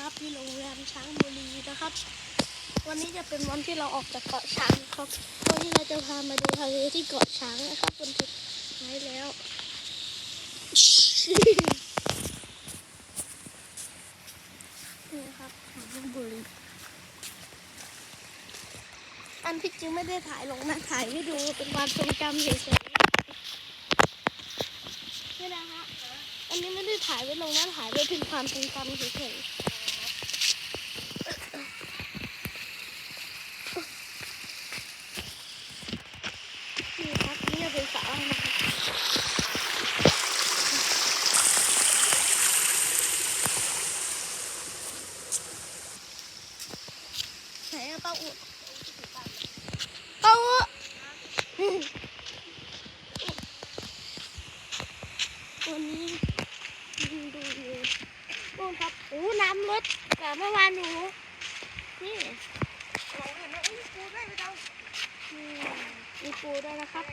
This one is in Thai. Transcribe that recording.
ครับที่โรงแรมช้างบุรีนะครับ วันนี้จะเป็นวันที่เราออกจากเกาะช้างครับวันนี้เราจะพามาดูทะเลที่เกาะช้างนะครับบนสุดท้ายแล้วนี่ครับช้างบุรีอันที่จริงไม่ได้ถ่ายลงนะถ่ายให้ดูเป็นความทรงจำเฉยๆนี่นะฮะอันนี้ไม่ได้ถ่ายไว้ลงนะถ่ายไว้เป็นความทรงจำเฉยๆนี่ครับนี่จะเป็นสระว่ายน้ำ ไหนอะเป้าอุเป้าอุวันนี้ดูดูนู่นครับโอ้น้ำลดกว่าเมื่อวานหนูนี่เราเห็นไหมอุ้ยปูได้ไปเจ้าอืมมีปูด้วยนะครับ